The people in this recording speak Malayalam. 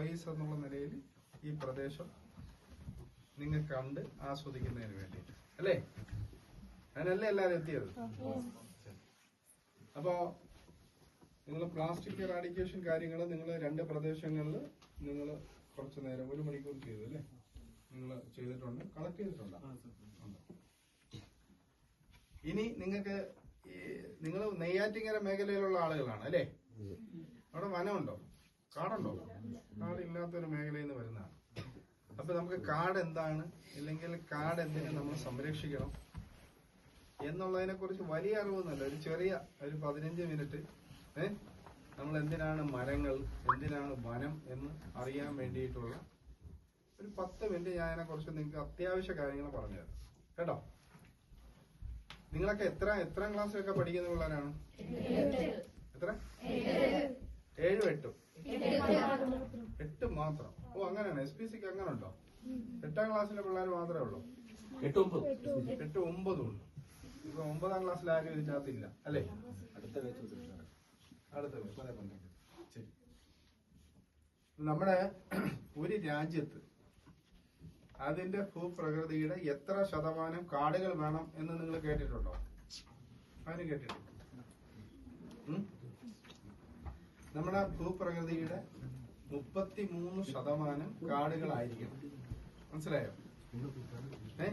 പ്ലേസ് എന്നുള്ള നിലയിൽ ഈ പ്രദേശം നിങ്ങൾ കണ്ട് ആസ്വദിക്കുന്നതിന് വേണ്ടിയിട്ട്. അല്ലേ? അതിനല്ലേ എല്ലാവരും എത്തിയത്? അപ്പോ നിങ്ങൾ പ്ലാസ്റ്റിക് റാഡിക്കേഷൻ കാര്യങ്ങൾ നിങ്ങൾ രണ്ട് പ്രദേശങ്ങളിൽ നിങ്ങൾ കുറച്ച് നേരം ഒരു മണിക്കൂർ ചെയ്തു അല്ലേ? നിങ്ങൾ ചെയ്തിട്ടുണ്ട് കളക്ട് ചെയ്തിട്ടുണ്ട്. ഇനി നിങ്ങൾക്ക് നിങ്ങൾ നെയ്യാറ്റിങ്ങര മേഖലയിലുള്ള ആളുകളാണ് അല്ലേ? അവിടെ വനമുണ്ടോ? കാടുണ്ടോ കാടില്ലാത്തൊരു മേഖലയിൽ നിന്ന് വരുന്നതാണ്. അപ്പൊ നമുക്ക് കാട് എന്താണ്? ഇല്ലെങ്കിൽ കാട് എന്തിനെ നമ്മൾ സംരക്ഷിക്കണം എന്നുള്ളതിനെ കുറിച്ച് വലിയ അറിവൊന്നുമല്ല. ഒരു ചെറിയ ഒരു പതിനഞ്ച് മിനിറ്റ് ഏഹ് നമ്മൾ എന്തിനാണ് മരങ്ങൾ എന്തിനാണ് വനം എന്ന് അറിയാൻ വേണ്ടിയിട്ടുള്ള ഒരു പത്ത് മിനിറ്റ് ഞാൻ അതിനെ കുറിച്ച് നിങ്ങൾക്ക് അത്യാവശ്യ കാര്യങ്ങൾ പറഞ്ഞുതരാം കേട്ടോ? നിങ്ങളൊക്കെ എത്ര എത്ര ക്ലാസ്സിലൊക്കെ പഠിക്കുന്ന പിള്ളേരാണ് എത്ര ഏഴും എട്ടും എട്ട് മാത്രം. ഓ അങ്ങനെയാണ്. എസ് പി സിക്ക് അങ്ങനെ ഉണ്ടോ എട്ടാം ക്ലാസ്സിലെ പിള്ളേർ മാത്രമേ ഉള്ളൂ. എട്ട് ഒമ്പത് എട്ട് ഒമ്പതും ഉണ്ട്. ഇപ്പൊ ഒമ്പതാം ക്ലാസ്സിൽ ആരും ഇതിനകത്തില്ല അല്ലേ? അടുത്ത അടുത്ത. നമ്മുടെ ഒരു രാജ്യത്ത് അതിന്റെ ഭൂപ്രകൃതിയുടെ എത്ര ശതമാനം കാടുകൾ വേണം എന്ന് നിങ്ങൾ കേട്ടിട്ടുണ്ടോ? ആരും കേട്ടിട്ടുണ്ട് നമ്മുടെ ഭൂപ്രകൃതിയുടെ മുപ്പത്തി മൂന്ന് ശതമാനം കാടുകളായിരിക്കണം മനസ്സിലായോ? ഏ?